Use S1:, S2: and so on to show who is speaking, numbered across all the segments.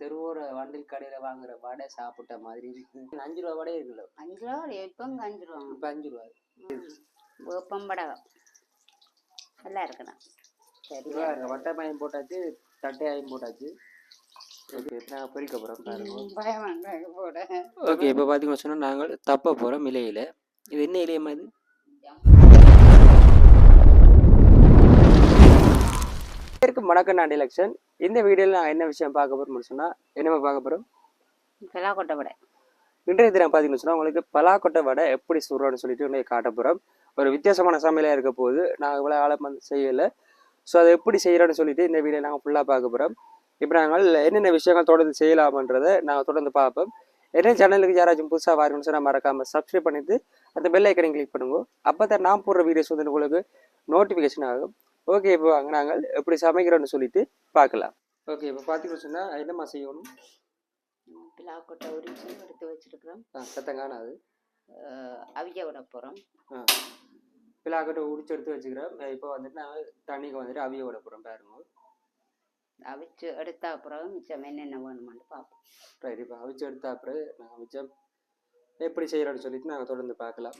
S1: தெருவோர வண்டில் கடையில வாங்குற வடை சாப்பிட்ட மாதிரி இருக்கு. அஞ்சு ரூபா வடை இருக்குல்ல?
S2: அஞ்சு ரூபா இப்போ அஞ்சு ரூபா.
S1: இப்ப அஞ்சு ரூபா.
S2: வேப்பம்படகம் நல்லா இருக்கணும் சரி
S1: வட்டை மயம் போட்டாச்சு தட்டையாயும் போட்டாச்சு. ஓகே நான் இப்போ பார்த்தீங்கன்னு சொன்னா நாங்கள் தப்ப போறோம் இலையில. இது என்ன இலையமா இது? இருக்கு மணக்கண்ணாண்டி எலெக்ஷன் இந்த வீடியோவில் நான் என்ன விஷயம் பார்க்க போறோம்னு சொன்னா என்னமா பார்க்க போறோம்?
S2: கிளாக்கொட்டை வடை.
S1: இன்றைய தினம் பார்த்தீங்கன்னு சொன்னா உங்களுக்கு பலாக்கொட்டை வடை எப்படி சுடுறோன்னு சொல்லிட்டு உன்னை காட்ட போறோம். ஒரு வித்தியாசமான சமையலாக இருக்க போது நான் இவ்வளோ வந்து செய்யலை. ஸோ அதை எப்படி செய்யறோன்னு சொல்லிட்டு இந்த வீடியோ நாங்கள் ஃபுல்லாக பார்க்க போறோம். இப்போ நாங்கள் என்னென்ன விஷயங்கள் தொடர்ந்து செய்யலாமன்றதை நாங்கள் தொடர்ந்து பார்ப்போம். என்ன சேனலுக்கு யாராச்சும் புதுசாக வரணும்னு சொன்னால் மறக்காம சப்ஸ்கிரைப் பண்ணிட்டு அந்த பெல் ஐக்கனை கிளிக் பண்ணுங்க. அப்போ தான் நான் போடுற வீடியோஸ் வந்து உங்களுக்கு நோட்டிஃபிகேஷன் ஆகும். ஓகே இப்போ வாங்க நாங்கள் எப்படி சமைக்கிறோன்னு சொல்லிட்டு பார்க்கலாம். ஓகே இப்போ பார்த்தீங்கன்னு சொன்னால் என்னம்மா செய்யணும்?
S2: கிளாக்கொட்டை உரிச்சு எடுத்து வச்சிருக்கிறோம்.
S1: ஆ சத்தம் காணாது.
S2: அவிய விட போகிறோம்
S1: ஆ பிளாக்கட்டை உடிச்சு எடுத்து வச்சுக்கிறேன் இப்போ வந்துட்டு நாங்கள் தண்ணிக்கு வந்துட்டு அவிய விட போகிறோம் பாருங்க.
S2: அவிச்சு எடுத்த அப்புறம் மிச்சம் என்னென்ன வேணுமான்னு பார்ப்போம்.
S1: ரைட் இப்போ அவிச்சு எடுத்த அப்புறம் நாங்கள் மிச்சம் எப்படி செய்கிறோன்னு சொல்லிட்டு நாங்கள் தொடர்ந்து பார்க்கலாம்.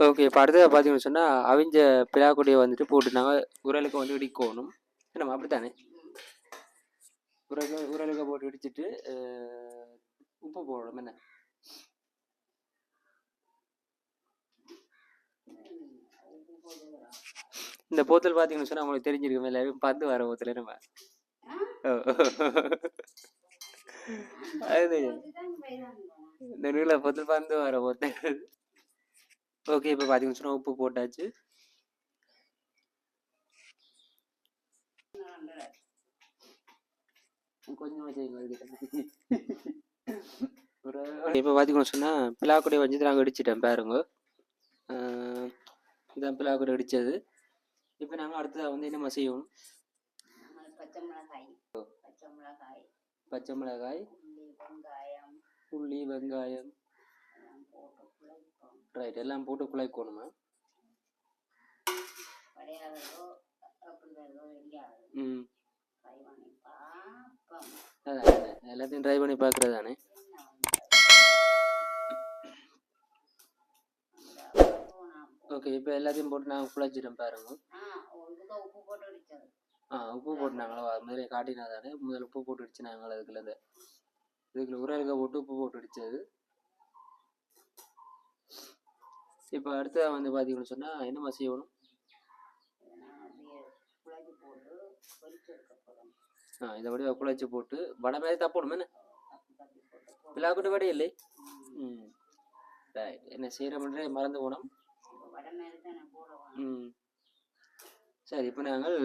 S1: ஓகே இப்போ அடுத்தது பார்த்தீங்கன்னு சொன்னால் அவிஞ்ச பிளாக்குடியை வந்துட்டு போட்டு நாங்கள் உரலுக்கு வந்து இடிக்கணும். என்னம்மா அப்படி தானே உரலுக்கு உரலுக்கு போட்டு இடிச்சிட்டு உப்பு போடணும். என்ன? இந்த போத்தல் பார்த்தீங்கன்னு சொன்னால் உங்களுக்கு தெரிஞ்சிருக்கும் எல்லாரும் பந்து வர போத்தல் நம்ம. அது இந்த நூலை போத்தல் பந்து வர போத்தல். ஓகே இப்போ பார்த்தீங்கன்னு சொன்னால் உப்பு போட்டாச்சு. கொஞ்சம் இப்போ பார்த்தீங்கன்னு சொன்னால் பிளாக்குடைய வஞ்சது நாங்கள் அடிச்சிட்டேன் பாருங்க. இதான் பிளாக்குடைய அடித்தது இப்போ நாங்கள் அடுத்ததாக வந்து என்னம்மா செய்யணும்?
S2: பச்சை மிளகாய். பச்சை மிளகாய்.
S1: பச்சை மிளகாய்
S2: உள்ளி வெங்காயம்
S1: உள்ளி வெங்காயம்
S2: எல்லாம் போட்டு குழைப்போம்
S1: ரைட் எல்லாம் போட்டு குழைக்கணுமா ம். அதான். எல்லாத்தையும் ட்ரை பண்ணி பார்க்குறது தானே ஓகே இப்போ எல்லாத்தையும் போட்டு நாங்கள் குழைச்சிட்டோம் பாருங்க.
S2: ஆ உப்பு போட்டு அடிச்சது
S1: ஆ உப்பு போட்டு நாங்களோ முதல்ல காட்டினா தானே முதல்ல உப்பு போட்டு அடிச்சு நாங்கள் அதுக்குள்ள இந்த இதுக்குள்ள உரலுக்க போட்டு உப்பு போட்டு அடிச்சது இப்போ அடுத்ததாக வந்து பார்த்தீங்கன்னு சொன்னால் என்னம்மா செய்யணும்
S2: போட்டு
S1: ஆ இதை அப்படியே குழச்சி போட்டு வடை மாதிரி தப்பணும் என்ன?
S2: தப்பி
S1: வடை இல்லை? ம். ரைட் என்ன செய்கிறோம்ன்றே மறந்து போனோம். ம். சரி இப்போ நாங்கள்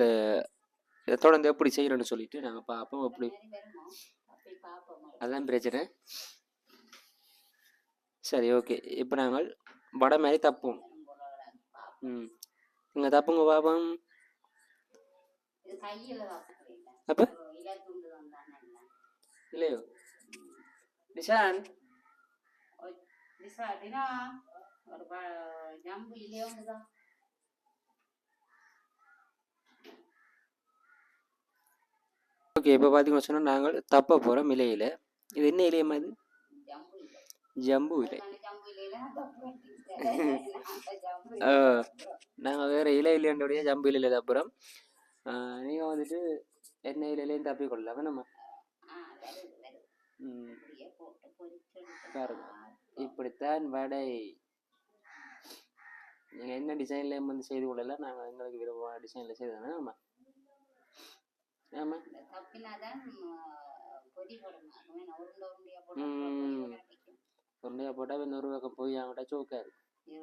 S1: இதை தொடர்ந்து எப்படி செய்கிறோன்னு சொல்லிட்டு நாங்கள் பார்ப்போம் எப்படி.
S2: அப்படி
S1: அதான் பிரச்சனை. சரி ஓகே. இப்போ நாங்கள் வடை மாதிரி தப்பும். ம். இங்கே தப்புங்க பாப்போம். அப்போ? இல்லையோ? நிஷான்? ஓகே இப்போ பார்த்தீங்கன்னு சொன்னால் நாங்கள் தப்ப போகிறோம் இலையில். இது என்ன இலையம்மா இது?
S2: ஜம்பு
S1: இலை. நாங்கள் வேறு இலை இல்லைன்றபடியே ஜம்பு இலையில் தப்புறோம் நீங்கள் வந்துட்டு என்ன இலையிலையும் தப்பி கொள்ளலாம் நம்ம? பாருங்க. இப்படித்தான் வடை. நீங்கள் என்ன டிசைன்ல வந்து செய்து கொள்ளலாம்? நாங்கள் எங்களுக்கு விருப்பமான டிசைனில் செய்தானே ஆமாம் ஆமாம் உருண்டையாக போட்டால் இன்னொரு பக்கம் போய் அவங்கள்ட்ட சோக்காது.
S2: ஒரு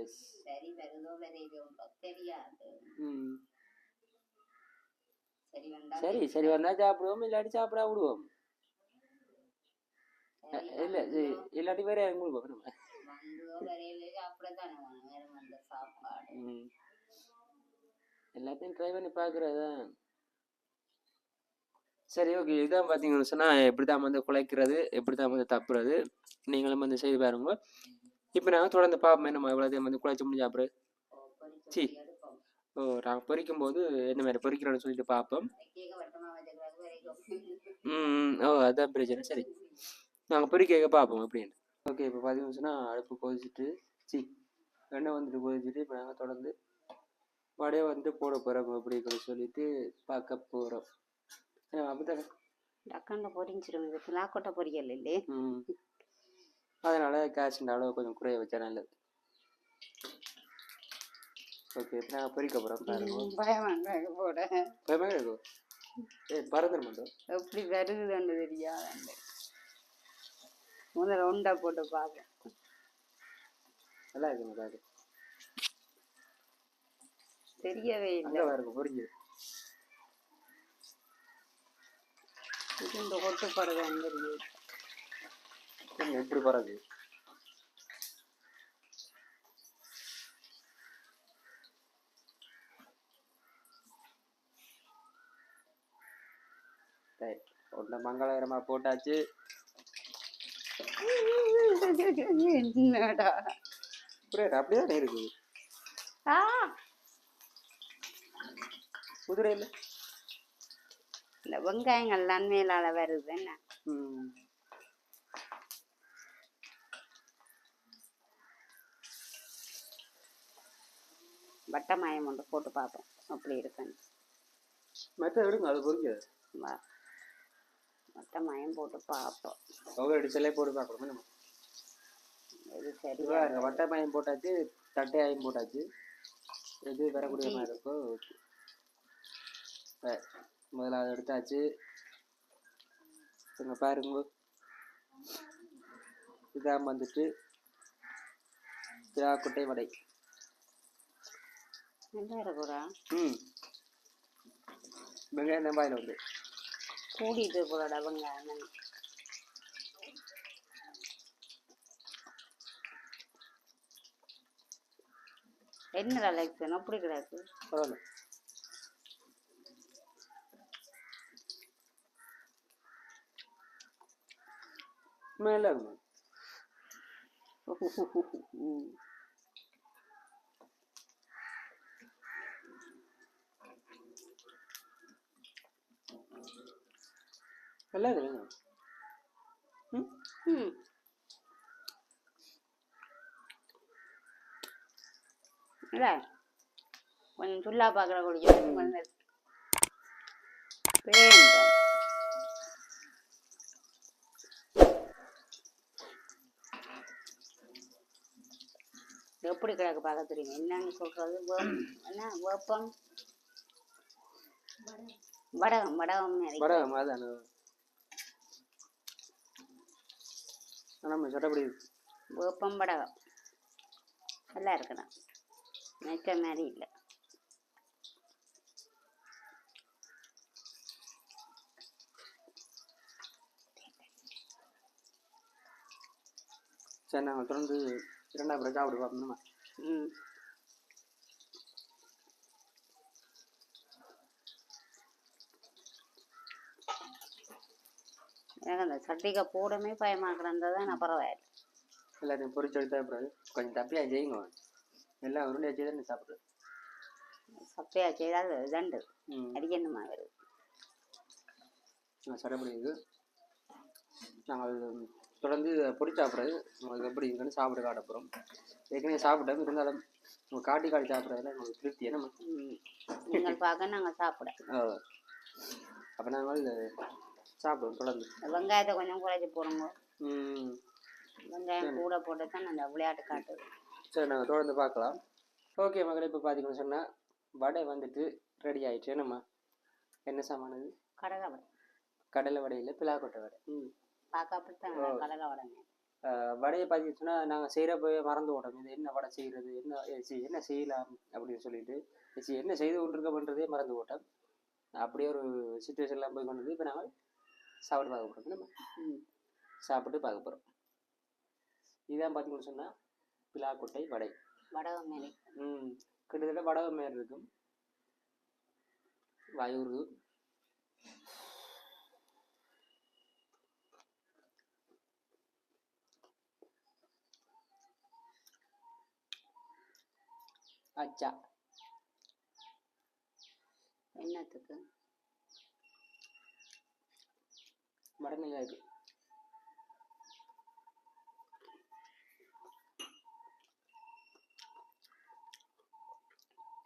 S1: எஸ்
S2: சரி வருதோ வரையதோ தெரியாது. சரி வந்தா
S1: சரி வந்தால் சாப்பிடுவோம் இல்லாட்டி சாப்பிடா விடுவோம். இல்லை
S2: வந்தோ-
S1: இல்லாட்டி வேற யாரும் கொடுப்போம் நம்ம
S2: வந்தோ வந்த
S1: எல்லாத்தையும் ட்ரை பண்ணி பார்க்குறது சரி ஓகே இதான் பார்த்தீங்கன்னு சொன்னால் எப்படி தான் வந்து குலைக்கிறது எப்படி தான் வந்து தப்புறது. நீங்களும் வந்து செய்து பாருங்க. இப்போ நாங்கள் தொடர்ந்து பார்ப்போம் நம்ம எவ்வளோத்தையும் வந்து குழைச்சி முடிஞ்சா அப்புறம் சி
S2: சீ.
S1: ஓ நாங்கள் பொறிக்கும் போது என்ன மாதிரி பொறிக்கிறோன்னு சொல்லிட்டு பார்ப்போம் ம் ஓ அதான் பிரச்சனை. சரி. நாங்கள் பொறிக்க பார்ப்போம் அப்படின்னு ஓகே இப்போ பார்த்தீங்கன்னு சொன்னால் அடுப்பு கொதிச்சுட்டு சி எண்ணெய் வந்துட்டு கொதிச்சுட்டு இப்போ நாங்கள் தொடர்ந்து வடையை வந்து போட போகிறோம் அப்படின்னு சொல்லிட்டு பார்க்க போகிறோம்
S2: டக்காண்ட பொரிஞ்சிடும் இது பிளாக்கொட்டை பொரியல் இல்லையே?
S1: ம். அதனால் கேஷின் அளவு கொஞ்சம் குறைய வச்சா நல்லது. ஓகே இப்போ நாங்கள் பொரிக்க போகிறோம் பாருங்க.
S2: பயமாங்க போட.
S1: பயமாக இருக்கும் ஏ பறந்துட மாட்டோம்
S2: எப்படி வருதுன்னு தெரியாது? முதல்ல உண்டா போட்டு பார்ப்போம்.
S1: நல்லா இருக்கு நல்லா இருக்கு
S2: தெரியவே இல்லை.
S1: பாருங்க பொரிஞ்சு
S2: இந்த ஒட்டு படுதான்னு தெரியுது
S1: கொஞ்சம் எப்படி பறகு ஒன்றை மங்களகரமாக போட்டாச்சு.
S2: என்னடா?
S1: புரியாது அப்படியே இருக்குது
S2: ஆ.
S1: குதிரை இல்லை
S2: இந்த வெங்காயங்கள் நன்மையிலால வருது என்ன?
S1: ம்.
S2: வட்ட மாயம் ஒன்று போட்டு பார்ப்போம். அப்படி இருக்குன்னு.
S1: மற்ற எடுங்க அது பொறிக்காது.
S2: வா. வட்ட மாயம் போட்டு பார்ப்போம்.
S1: ஒவ்வொரு டிசைலே போட்டு பார்க்கணும்
S2: இது சரி
S1: இதுவாக வட்டை மாயம் போட்டாச்சு தட்டையாயும் போட்டாச்சு. எது வரக்கூடிய மாதிரி இருக்கோ அதை எடுத்தாச்சு. இங்க பாருங்க. இதான் வந்துட்டு திராக்குட்டை வடை. ம். வெங்காயம் தான் பாயில் வந்து
S2: கூடிட்டு போலடா வெங்காயம். என்னடா லெக்ஷன் அப்படி கிடக்கு.
S1: பரவாயில்ல. மேலே. நல்லா இருக்குங்க ம்?
S2: ம். இல்ல கொஞ்சம் சுல்லா பார்க்குற கொஞ்சம் கொஞ்சம் எப்படி கிடக்கு பார்க்க தெரியும்? என்னன்னு சொல்றது? வேப்- என்ன? வேப்பம். வடகம் வடகம்.
S1: வடகம் அதான். நம்ம சட்டப்படி.
S2: வேப்பம் வடகம். நல்லா இருக்கணும் நினைச்ச மாதிரி இல்லை.
S1: சரி நாங்கள் தொடர்ந்து இரண்டாம் பிறகு சாப்பிட்டு பார்ப்போம்
S2: ம். எனக்கு அந்த சட்டிக்கை போடமே பயமாக கிடந்தது நான் பரவாயில்ல.
S1: எல்லாத்தையும் பொரிச்சு எடுத்தா பிறகு கொஞ்சம் தப்பியாக செய்யுங்க. எல்லாம் உருண்டையாக செய்து நீ சாப்பிடு.
S2: சப்பையா செய்தால் தண்டு. அடிக்கணுமா வருது
S1: சட்டப்படி இது. நாங்கள் தொடர்ந்து பொடி சாப்பிட்றது உங்களுக்கு எப்படி இருக்குன்னு சாப்பிட காட்ட போகிறோம் ஏற்கனவே சாப்பிட்டோம் இருந்தாலும் உங்கள் காட்டி காட்டி சாப்பிட்றதுல எங்களுக்கு திருப்தி என்ன
S2: ம். நீங்கள் பார்க்க நாங்கள் சாப்பிட
S1: அப்போ நாங்கள் சாப்பிடுவோம் தொடர்ந்து.
S2: வெங்காயத்தை கொஞ்சம் குறைச்சி போடுங்க. வெங்காயம் கூட போட்டு தான் அந்த விளையாட்டு காட்டுது
S1: சரி நாங்கள் தொடர்ந்து பார்க்கலாம். ஓகே மகளே இப்போ பார்த்தீங்கன்னு சொன்னால் வடை வந்துட்டு ரெடி ஆயிடுச்சு. நம்ம என்ன சாமானது
S2: கடலை வடை.
S1: கடலை வடையில் பிலாக்கொட்டை வடை. ம்
S2: பார்க்க அப்படித்தான் கடலை வடைங்க
S1: ஆஹ் வடையை பார்த்தீங்கன்னா நாங்கள் செய்கிறப்பவே மறந்து ஓட்டோம். இது என்ன வடை செய்கிறது என்ன என்ன செய்யலாம் அப்படின்னு சொல்லிட்டு சி, என்ன செய்து கொண்டிருக்கோம்ன்றதே மறந்து ஓட்டோம். அப்படியே ஒரு சுச்சுவேஷன்லாம் போய் கொண்டது இப்போ நாங்கள் சாப்பிட்டு பார்க்க போகிறோம் நம்ம சாப்பிட்டு பார்க்க போகிறோம் இதான் பார்த்தீங்கன்னு சொன்னால் பிலாக்கொட்டை வடை.
S2: வடகம் மாரி
S1: ம். கிட்டத்தட்ட வடகம் மாரி இருக்கும். வயூறு பச்சா
S2: என்னத்துக்கு?
S1: மடநிலையாக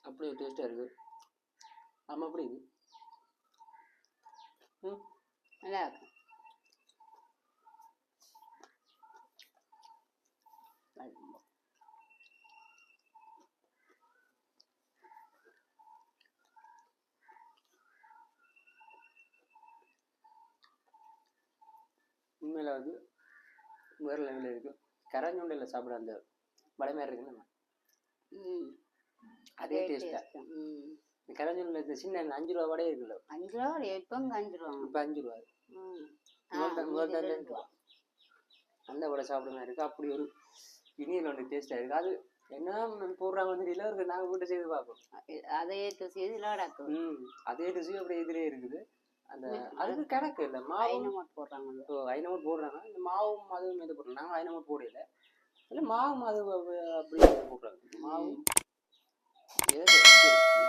S1: அப்படி ஒரு டேஸ்ட்டாக இருக்கு. ஆமாம் அப்படி ம்?
S2: நல்லா இருக்கு அது
S1: வந்து வேறு லெவலில் இருக்கு. கரஞ்சுண்டையில் சாப்பிட அந்த வடமையாக இருக்குல்ல
S2: ம்.
S1: அதே டேஸ்ட்டாக.
S2: ம்.
S1: இந்த கரஞ்சுண்டில் இந்த சின்ன அஞ்சு ரூபா வடையே இருக்குல்ல?
S2: அஞ்சு ரூபா எப்போ அஞ்சு ரூபா.
S1: இப்போ அஞ்சு ரூபா.
S2: ரூபா.
S1: அந்த வடை சாப்பிட மாதிரி இருக்கு? அப்படி ஒரு இனியில் ஒன்று டேஸ்ட்டாக இருக்குது அது என்ன போடுறாங்க வந்து இல்லை இருக்கு நாங்கள் வீட்டு செய்து பார்ப்போம்.
S2: அதை லாடாக்கு
S1: ம். அதே ருசி அப்படியே எதிரே இருக்குது. அந்த அதுக்கு கணக்கு இல்லை. மாவு
S2: ஐநமோட் போடுறாங்க
S1: இப்போ ஐநமோட் போடுறாங்க. இந்த மாவும் அதுவும் இது போடுறாங்க. நாங்கள் ஐநமோட் போடல. இல்லை மாவும் அது அப்ப- அப்படி போடுறாங்க. மாவும்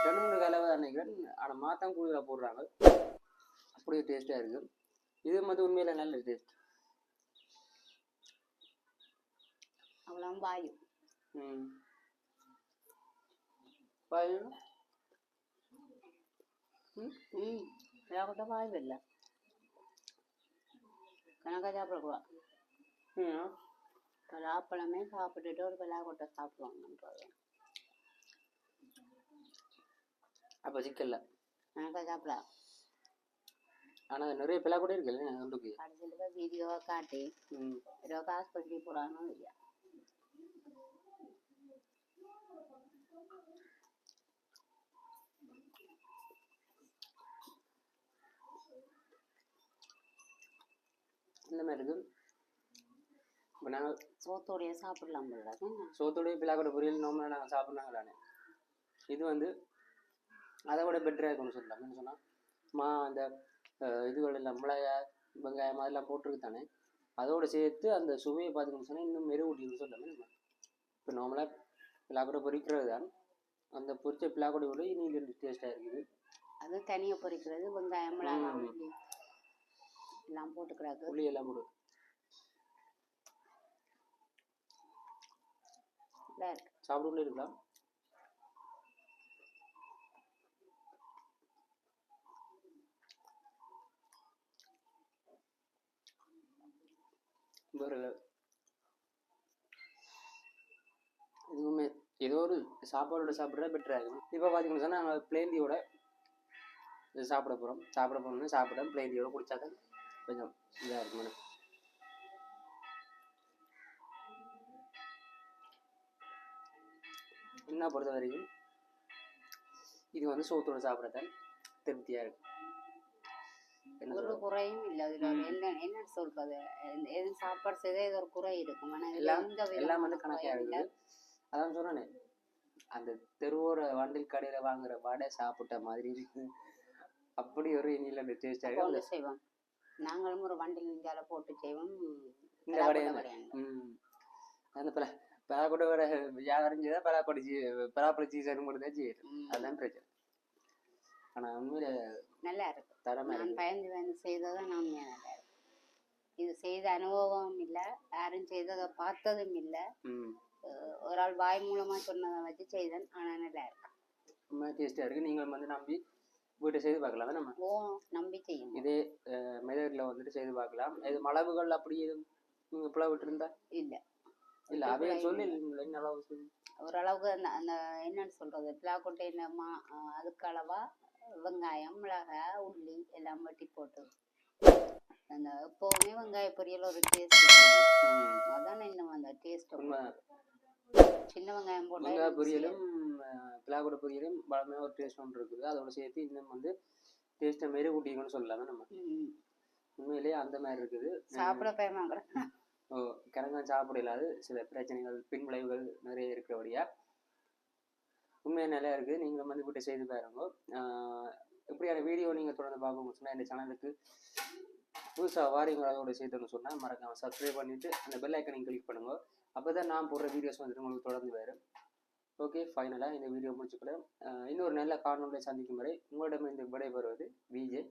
S1: ரெண்டு மூணு கலவை நினைக்கிறேன். ஆனால் மாத்தம் கூடுதலாக போடுறாங்க. அப்படியே டேஸ்ட்டாக இருக்கு. இது வந்து உண்மையில நல்ல டேஸ்ட்
S2: அவ்வளோ வாயு
S1: ம். பாருங்க
S2: ம் ம். கூட வாயு இல்லை கணக்காக சாப்பிடக்கூடாது பலாப்பழமே சாப்பிட்டுட்டு ஒரு பலாக்கொட்டை சாப்பிடுவாங்கன்றது
S1: அப்போ சிக்கல்ல
S2: கணக்காக சாப்பிட
S1: ஆனால் நிறைய பிள்ளை கூட இருக்குல்ல
S2: வீடியோவை காட்டி ஏதோ காசு பண்ணி போகிறானோ இல்லையா
S1: இந்த மாதிரி இருக்கு இப்போ நாங்கள்
S2: சோத்தோடைய சாப்பிடலாம்
S1: சோத்தோடைய பிள்ளாக்கோட பொரியல் நார்மலாக நாங்கள் சாப்பிட்றாங்களானே இது வந்து அதை விட பெட்டராக இருக்கும்னு சொல்லலாம். என்ன சொன்னால் மா அந்த இதுகள் எல்லாம் மிளகாய் வெங்காயம் அதெல்லாம் போட்டிருக்கு தானே. அதோட சேர்த்து அந்த சுவையை பார்த்துக்கணும்னு சொன்னால் இன்னும் மெருகூட்டின்னு சொல்லலாமே நம்ம. இப்போ நார்மலாக பிள்ளாக்கோட பொரிக்கிறது தான். அந்த பொரிச்ச பிள்ளாக்கோட விட இனி டேஸ்ட்டாக இருக்குது.
S2: அது தனியாக பொரிக்கிறது வெங்காயம் மிளகாய் எல்லாம் போட்டுக்கிறாங்க.
S1: புளி எல்லாம் போடு சாப்பிட்டு இருக்கலாம். இதுவுமே ஏதோ ஒரு சாப்பாடோட சாப்பிட்றத பெட்டராக இருக்கும் இப்போ பார்த்தீங்கன்னு சொன்னால் நாங்கள் பிளேந்தியோட சாப்பிட போகிறோம் சாப்பிட போகணும்னு சாப்பிட பிளேந்தியோட குடிச்சா தான் கொஞ்சம் இதாக இருக்கும். என்ன பொறுத்த வரைக்கும் இது வந்து சோத்தோட சாப்பிடத்தான் திருப்தியாக இருக்கும்
S2: ஒரு? குறையும் இல்லை அதில் என்ன என்ன சொல்றது எது சாப்பாடு செய்தே இது ஒரு குறை இருக்கும் ஆனால்
S1: எல்லாம் எல்லாம் வந்து கணக்காக. இருக்குது அதான் சொன்னேனே அந்த தெருவோர வண்டில் கடையில் வாங்குற வடை சாப்பிட்ட மாதிரி இருக்கு அப்படி ஒரு இனியில் அந்த டேஸ்டாக
S2: செய்வோம் நாங்களும் ஒரு வண்டில் நெஞ்சால போட்டு செய்வோம்.
S1: இந்த. ம். அந்த பல பலாக்கொட்டை வடை வியாபாரம் செய்தால் பலாக்கொட்டை சீ பலாப்பழ சீசன் மட்டும் தான் செய்யுது
S2: ம்.
S1: அதுதான் பிரச்சனை. ஆனால் உண்மையில
S2: நல்லா இருக்கு
S1: தரமாக
S2: நான்
S1: இருக்கு
S2: பயந்து பயந்து செய்ததான் நான் நல்லா இருக்கு இது செய்த அனுபவம் இல்லை யாரும் செய்ததை பார்த்ததும் இல்லை. ஒரு ஆள் வாய் மூலமா சொன்னதை வச்சு செய்தேன். ஆனா நல்லா இருக்கு
S1: டேஸ்ட்டாக இருக்குது நீங்களும் வந்து நம்பி வீட்டை செய்து பார்க்கலாம். நம்ம
S2: ஓ நம்பி செய்யணும்
S1: இதே மெதடில் வந்துட்டு செய்து பார்க்கலாம். இது மளவுகள் அப்படி எதுவும் நீங்கள் புல விட்டுருந்தா?
S2: இல்ல.
S1: இல்லை அவைய சொல்லி என்ன அளவு சொல்லி?
S2: ஓரளவுக்கு அந்த அந்த என்னன்னு சொல்றது? பிளாக்கொட்டையில மா அஹ் அதுக்கு அளவா வெங்காயம் மிளகாய் உள்ளி எல்லாம் வெட்டி போட்டு. அந்த எப்பவுமே வெங்காய பொரியல் ஒரு டேஸ்ட் அதான் இன்னும் அந்த டேஸ்ட் சின்ன வெங்காயம் போட்டா
S1: பொரியலும் பிளாகோட பொரியலும் பழமையாக ஒரு டேஸ்ட் ஒன்று இருக்குது. அதோட சேர்த்து இன்னும் வந்து டேஸ்ட்டை மாரி ஊட்டிக்கணும்னு சொல்லலாமே நம்ம. உண்மையிலேயே அந்த மாதிரி இருக்குது.
S2: சாப்பிட பயமாங்கிற
S1: ஓ கிழங்காய் சாப்பிட இல்லாத சில பிரச்சனைகள் பின் விளைவுகள் நிறைய இருக்கிறபடியா. உண்மையாக நல்லா இருக்குது நீங்களும் வந்து வீட்டை செய்து பாருங்க. இப்படியான வீடியோ நீங்கள் தொடர்ந்து பார்க்கணும்னு சொன்னால் இந்த சேனலுக்கு புதுசாக வாரியங்கள் அதோட சேர்த்துன்னு சொன்னால் மறக்காம சப்ஸ்கிரைப் பண்ணிவிட்டு அந்த பெல் ஐக்கனையும் கிளிக் பண்ணுங்க. அப்போ தான் நான் போடுற வீடியோஸ் வந்துட்டு உங்களுக்கு தொடர்ந்து வரும். ஓகே ஃபைனலாக இந்த வீடியோ முடிச்சுக்கிறேன் இன்னொரு நல்ல காணொலியை சந்திக்கும் வரை விடை விடைபெறுவது விஜே